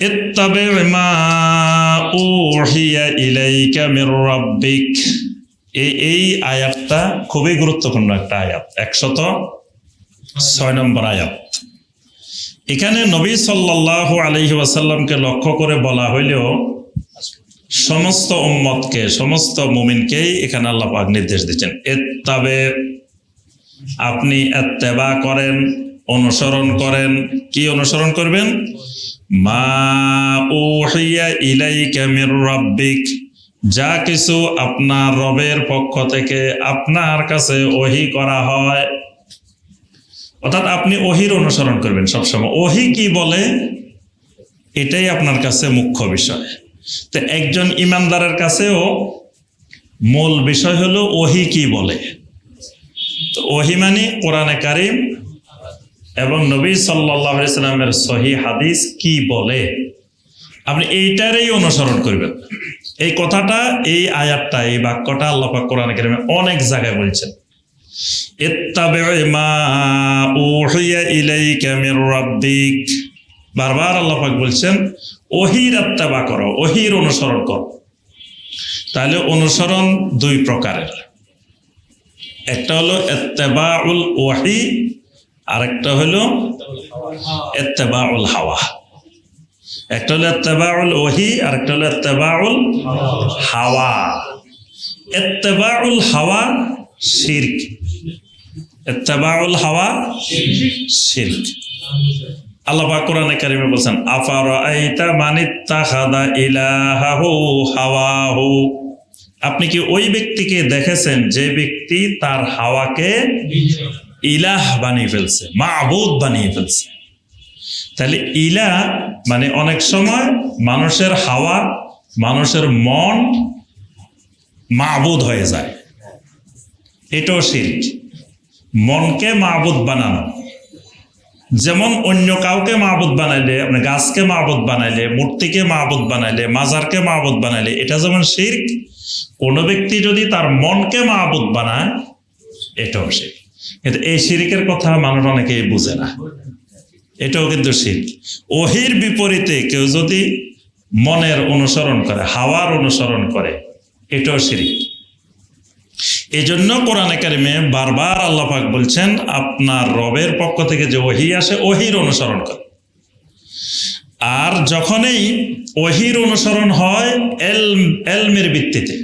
اتبع ما أوحي إليك من ربك এই এই আয়াতটা খুবই গুরুত্বপূর্ণ একটা আয়াত একশত ছয় নম্বর আয়াত এখানে নবী সাল্লাহ আলহি ওয়াসাল্লামকে লক্ষ্য করে বলা হইলেও সমস্ত উম্মতকে সমস্ত মুমিনকেই এখানে আল্লাহ পাক নির্দেশ দিচ্ছেন এত্তাবে আপনি এত্তেবা করেন অনুসরণ করেন কি অনুসরণ করবেন মা উহিয়া ইলাইকা মির রাব্বিক। যা কিছু আপনার রবের পক্ষ থেকে আপনার কাছে ওহি করা হয়। অর্থাৎ আপনি ওহির অনুসরণ করবেন সবসময়। ওহি কি বলে? এটাই আপনার কাছে মুখ্য বিষয়। তো একজন ইমানদারের কাছেও মূল বিষয় হলো ওহি কি বলে? ওহি মানে কোরআনে কারিম এবং নবী সাল্লাহ ইসলামের সহি হাদিস কি বলে? আপনি এইটারই অনুসরণ করবেন। এই কথাটা, এই আয়াতটা, এই বাক্যটা আল্লাহ পাক কোরআনে কারিমে অনেক জায়গায় বলছেন। বারবার আল্লাহ পাক বলছেন ওহির আত্মাবা করো, ওহির অনুসরণ করো। তাহলে অনুসরণ দুই প্রকারের। একটা হলো এত্তেবাউল ওয়াহি আরেকটা হলো এত্তেবাউল হাওয়া। একটা হলো এত্তেবাউল ওহি আর আরেকটা হলো এত্তেবাউল হাওয়া। এত্তেবাউল হাওয়া শিরক। এত্তেবাউল হাওয়া শিরক। আল্লাহ পাক কোরআনে কারিমে বলছেন আফার আইতা মানিত্তাখাদা ইলাহাহু হাওয়াহু? আপনি কি ওই ব্যক্তিকে দেখেছেন যে ব্যক্তি তার হাওয়াকে ইলাহ বানিয়ে ফেলছে, মাবুদ বানিয়ে ফেলছে। তাহলে ইলা মানে অনেক সময় মানুষের হাওয়া, মানুষের মন মাবুদ হয়ে যায়। এটাও শিরক। মনকে মাবুদ বানানো। যেমন অন্য কাউকে মাহবুদ বানাইলে আপনি গাছকে মাহবুদ বানাইলে, মূর্তিকে মাহবুদ বানাইলে, মাজারকে মাহবুদ বানাইলে, এটা যেমন শির্ক, কোনো ব্যক্তি যদি তার মনকে মাহবুদ বানায়, এটাও শির্ক। কিন্তু এই শিরিকের কথা মানুষ অনেকেই বুঝে না। এটাও কিন্তু শির্ক। ওহির বিপরীতে কেউ যদি মনের অনুসরণ করে, হাওয়ার অনুসরণ করে, এটাও শিরিক। এই জন্য কোরআনে কারিমে বারবার আল্লাহ পাক বলছেন, আপনার রবের পক্ষ থেকে যে ওহি আসে, ওহির অনুসরণ করে। আর যখনই ওহির অনুসরণ হয় এল এলমের ভিত্তিতে।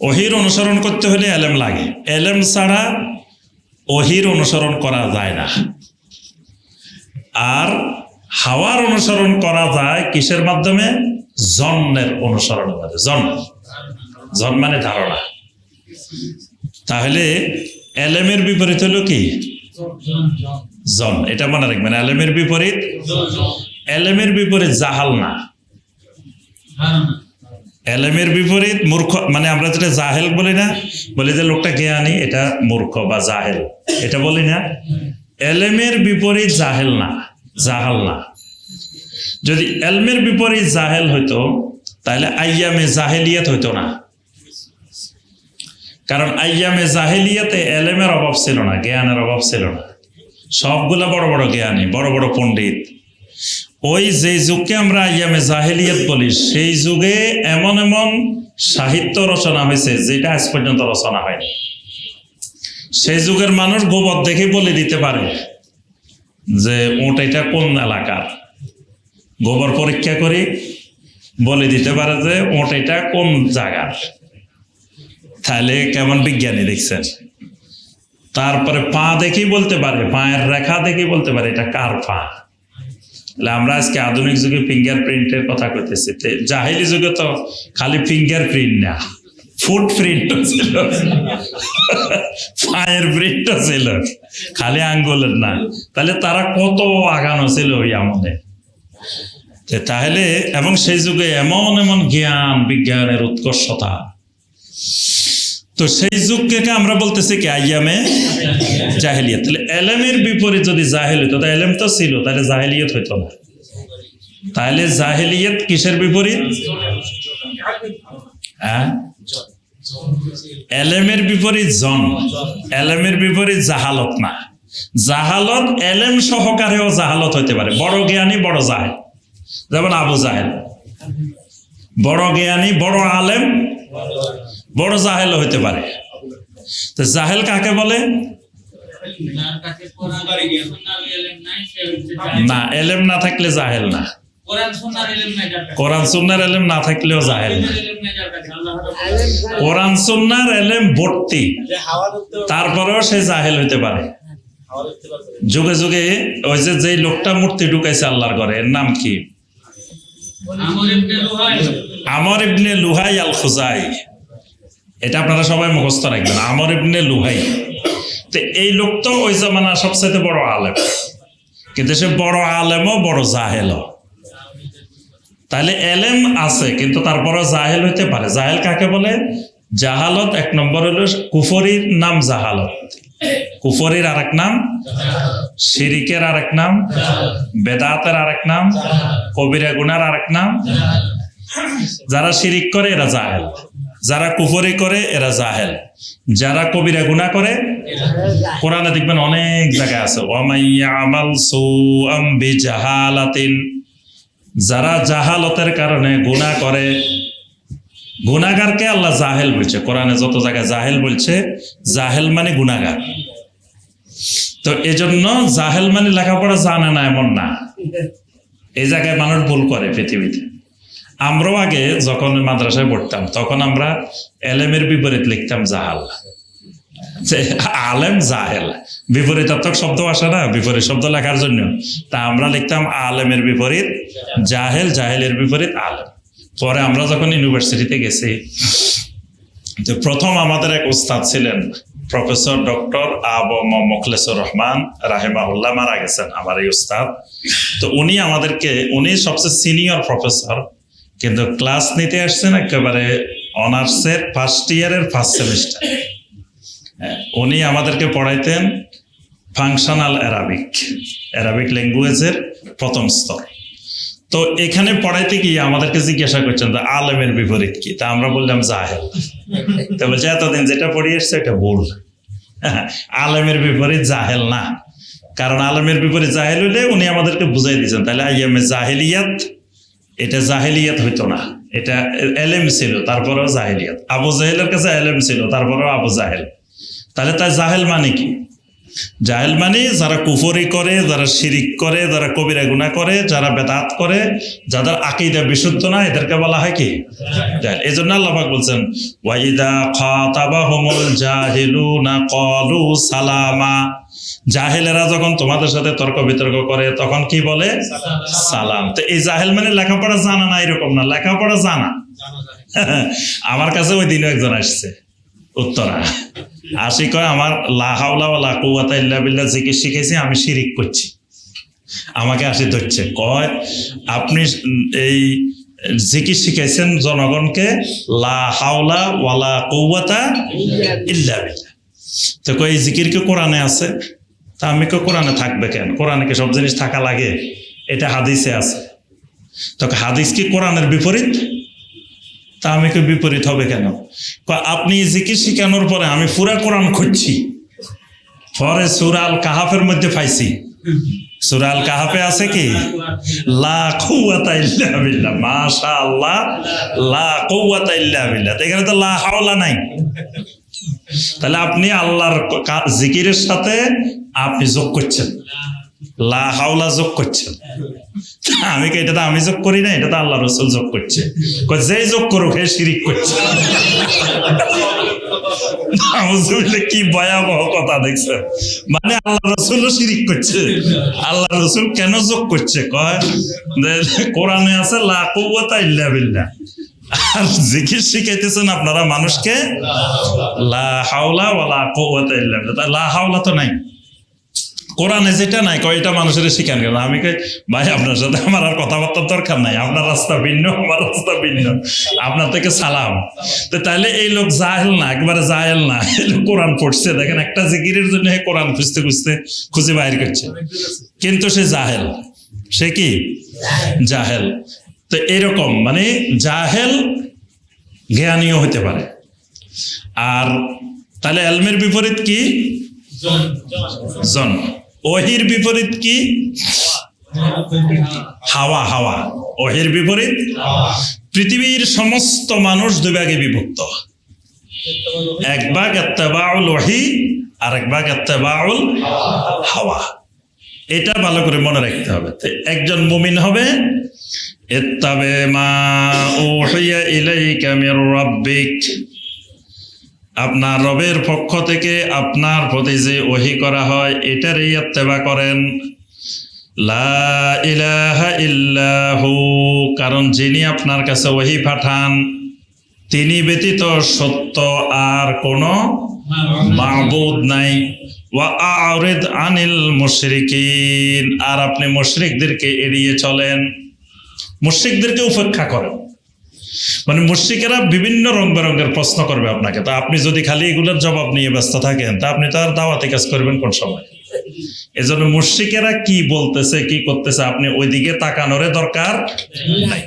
ওহির অনুসরণ করতে হলে এলেম লাগে। এলেম ছাড়া ওহির অনুসরণ করা যায় না। আর হাওয়ার অনুসরণ করা যায় কিসের মাধ্যমে? জন্মের অনুসরণের মাধ্যমে। জন্ম জন্ম মানে ধারণা। তাহলে এলেমের বিপরীত হলো কি? জন। এটা মনে রাখবেন, এলেমের বিপরীত? এলেমের বিপরীত জাহাল না। এলেমের বিপরীত মূর্খ মানে আমরা যেটা জাহেল বলি না, বলি যে লোকটা জ্ঞানী, এটা মূর্খ বা জাহেল। এটা বলি না। এলেমের বিপরীত জাহেল না, জাহাল না। যদি এলমের বিপরীত জাহেল হইতো, তাহলে আইয়ামে জাহেলিয়াত হইতো না। কারণ আইয়ামে জাহেলিয়াতে এলেমের অভাব ছিল না, জ্ঞানের অভাব ছিল না। সবগুলা বড় বড় জ্ঞানী, বড় বড় পণ্ডিত। ওই যে যুগকে আমরা আইয়ামে জাহেলিয়াত বলি, সেই যুগে এমন এমন সাহিত্য রচনা হয়েছে, যেটা আজ পর্যন্ত রচনা হয়নি। সেই যুগের মানুষ গোবর দেখে বলে দিতে পারে যে, ওটা এটা কোন এলাকার? গোবর পরীক্ষা করি, বলে দিতে পারে যে, ওটা এটা কোন জায়গার? তাহলে কেমন বিজ্ঞানী দেখছেন? তারপরে পা দেখেই বলতে পারে, পায়ের রেখা দেখেই বলতে পারে, এটা কার পা? আমরা আজকে আধুনিক যুগে ফিঙ্গার প্রিন্টের কথা কইতেছি। তে জাহিলি যুগে তো খালি ফিঙ্গার প্রিন্ট না ফুট প্রিন্টও ছিল। পায়ের প্রিন্টও ছিল, খালি আঙ্গুলের না। তাহলে তারা কত আগানো ছিল ওই আমলে? তাহলে, এবং সেই যুগে এমন এমন জ্ঞান, বিজ্ঞানের উৎকর্ষতা। তো সেই যুগকে আমরা বলতেছি কি, আইয়ামে জাহেলিয়ত। তাহলে এলেমের বিপরীত যদি জাহেল হইতো তাহলে এলেম তো ছিল, তাহলে জাহেলিয়ত হইতো না। তাহলে জাহেলিয়ত কিসের বিপরীত? হ্যাঁ? এলেমের বিপরীত জন, এলেমের বিপরীত জাহালত না। জাহালত এলেম সহকারেও জাহালত হইতে পারে। বড় জ্ঞানী, বড় জাহেল। যেমন আবু জাহেল। বড় জ্ঞানী, বড় আলেম। বড় জাহেল হইতে পারে। তো জাহেল কাকে বলে। না এলেম না থাকলে জাহেল না। কোরআন সুন্নার এলেম না থাকলেও জাহেল না। কোরআন সুন্নার এলেম ভর্তি। তারপরেও সে জাহেল হইতে পারে। যুগে যুগে ওই যে যেই লোকটা মূর্তি ঢুকাইছে আল্লাহর ঘরে এর নাম কি? আমর ইবনে লুহাই। আমর ইবনে লুহাই আল খুজাই এটা আপনারা সবাই মুখস্থ রাখবেন। আমর ইবনে লুহাই। তো এই লোক তো ওই জামানার সবচেয়ে বড় আলেম। কিন্তু সে বড় আলেমও, বড় জাহেলও। তাহলে এলেম আছে, কিন্তু তারপরও জাহেল হইতে পারে। জাহেল কাকে বলে? জাহালত, এক নম্বর হলো কুফরির নাম জাহালত। কুফরির আরেক নাম শিরিকের আরেক নাম, বেদাতের আরেক নাম, কবিরা গুনার আরেক নাম। যারা শিরিক করে, এরা জাহেল। যারা কুফরি করে, এরা জাহেল। যারা কবিরা গুনাহ করে, কোরআনে দেখবেন অনেক জায়গায় আছে। আমাল যারা জাহালতের কারণে গুনাহ করে, গুনাহগারকে আল্লাহ জাহেল বলছে। কোরআনে যত জায়গায় জাহেল বলছে, জাহেল মানে গুনাহগার। তো এজন্য জাহেল মানে লেখাপড়া জানে না, এমন না। এই জায়গায় মানুষ ভুল করে পৃথিবীতে। আমরাও আগে যখন মাদ্রাসায় পড়তাম, তখন আমরা এলেমের বিপরীত লিখতাম জাহাল। আলেম জাহেল। বিপরীতাত্মক শব্দ আসে না, বিপরীত শব্দ লেখার জন্য। তা আমরা লিখতাম আলেমের বিপরীত, জাহেল জাহেলের বিপরীত আলেম। পরে আমরা যখন ইউনিভার্সিটিতে গেছি, তো প্রথম আমাদের এক উস্তাদ ছিলেন, প্রফেসর ডক্টর আব মোখলেসুর রহমান রাহেমাহুল্লাহ, মারা গেছেন আমার এই উস্তাদ তো উনি আমাদেরকে, উনি সবচেয়ে সিনিয়র প্রফেসর কিন্তু ক্লাস নিতে আসছেন একেবারে অনার্সের ফার্স্ট ইয়ারের ফার্স্ট সেমিস্টার উনি আমাদেরকে পড়াইতেন ফাংশনাল অ্যারাবিক অ্যারাবিক ল্যাঙ্গুয়েজের প্রথম স্তর। তো এখানে পড়াইতে গিয়ে আমাদেরকে জিজ্ঞাসা করছেন, তো আলেমের বিপরীত কি? তা আমরা বললাম, জাহেল। তো বলছে, এতদিন যেটা পড়িয়ে এসছে এটা ভুল। আলেমের বিপরীত জাহেল না। কারণ আলেমের বিপরীত জাহেল হইলে উনি আমাদেরকে বুঝাই দিয়েছেন, তাহলে আইএমএ জাহেলিয়াত এটা জাহেলিয়াত হইতো না। এটা এলেম ছিল, তারপরেও জাহেলিয়াত। আবু জাহেলের কাছে এলেম ছিল, তারপরেও আবু জাহেল। তাহলে তাই জাহেল মানে কি? জাহেল মানে যারা কুফরি করে, যারা শিরিক করে, যারা কবিরা গুনাহ করে, যারা বেদাত করে, যাদের আকিদা বিশুদ্ধ না, এদেরকে বলা হয় কি? জাহেল। এই জন্য আল্লাহ পাক বলছেন, ওয়াইদা খাতাবাহুমুল জাহিলুনা সালামা। জাহেলেরা যখন তোমাদের সাথে তর্ক বিতর্ক করে, তখন কি বলে? সালাম। তো এই জাহেল মানে লেখাপড়া জানা না, এরকম না। লেখাপড়া জানা। আমার কাছে ওই দিনও একজন আসছে। উত্তরা। আসি কয়, আমার লাহাউলা ওয়ালা কুয়াতা ইল্লা বিল্লাহ জিকির শিখেছি, আমি শিরিক করছি। আমাকে আসি ধরছে, কয়, আপনি এই জিকির শিখাইছেন জনগণকে, লা হাওলা ওয়ালা কুওয়াতা ইল্লা বিল্লাহ। তো কই এই জিকির কি কোরআনে আছে? তা আমি কই কোরআনে থাকবে কেন? কোরআনে কি সব জিনিস থাকা লাগে? এটা হাদিসে আছে। তো হাদিস কি কোরআনের বিপরীত? তা আমি কি বিপরীত হবে কেন? আপনি জিকির শিখানোর পরে আমি পুরা কোরআন খুঁজছি। পরে সুরাল কাহাফের মধ্যে পাইছি। সুরাল কাহাফে আছে কি? বিল্লাহ। তো এখানে তো লা হাওলা নাই। তাহলে আপনি আল্লাহর জিকিরের সাথে আপনি যোগ করছেন। লা হাওলা যোগ করছেন। আমি কি এটা তো আমি যোগ করি না? এটা তো আল্লাহ রসুল যোগ করছে। যেই যোগ করুক হে শিরিক করছে। কি ভয়াবহ কথা দেখছেন। মানে আল্লাহ শিরিক করছে। আল্লাহ রসুল কেন যোগ করছে? কয়, যে কোরআনে আছে, লা ইল্লা বিল্লাহ। আর জিকির শিখাইতেছেন আপনারা মানুষকে, লা হাওলা ওয়ালা কুওয়াতা ইল্লা বিল্লাহ। লা হাওলা তো নাই। কোরআনে যেটা নাই, কয়, এটা মানুষের শিখান কেন আমি কই, ভাই, আপনার সাথে আমার আর কথাবার্তার দরকার নাই। আপনার রাস্তা ভিন্ন, আমার রাস্তা ভিন্ন। আপনার থেকে সালাম। তো তাহলে এই লোক জাহেল না, একবারে জাহেল না। এই লোক কোরআন পড়ছে। দেখেন, একটা জিকিরের জন্য কোরআন খুঁজতে খুঁজতে খুঁজে বাইর করছে। কিন্তু সে জাহেল। সে কি? জাহেল। তো এরকম মানে জাহেল জ্ঞানীয় হতে পারে। আর তাহলে এলমের বিপরীত কি? জন। ওহির বিপরীত কি? হাওয়া হাওয়া। ওহির বিপরীত? পৃথিবীর সমস্ত মানুষ দুই ভাগে বিভক্ত। এক ভাগ এত্তেবাউল ওহি, আর এক ভাগ এত্তেবাউল হাওয়া। এটা ভালো করে মনে রাখতে হবে। একজন মুমিন হবে, ইত্তাবে মা উহিয়া ইলাইকা মির রাব্বিক। আপনার রবের পক্ষ থেকে আপনার প্রতি যে ওহি করা হয়, এটারই ইত্তেবা করেন। ইল্লাহু, কারণ যিনি আপনার কাছে ওহি পাঠান, তিনি ব্যতীত সত্য আর কোনো মাহবুদ নাই। আনিল মুশরিকিন, আর আপনি মুশরিকদেরকে এড়িয়ে চলেন। মুশরিকদেরকে উপেক্ষা করেন। মানে মুর্শিকেরা বিভিন্ন রং বেরঙের প্রশ্ন করবে আপনাকে। তা আপনি যদি খালি এগুলোর জবাব নিয়ে ব্যস্ত থাকেন, তা আপনি তো আর দাওয়াতি কাজ করবেন কোন সময়? এজন্য মুর্শিকেরা কি বলতেছে, কি করতেছে, আপনি ওইদিকে তাকানোর দরকার নাই।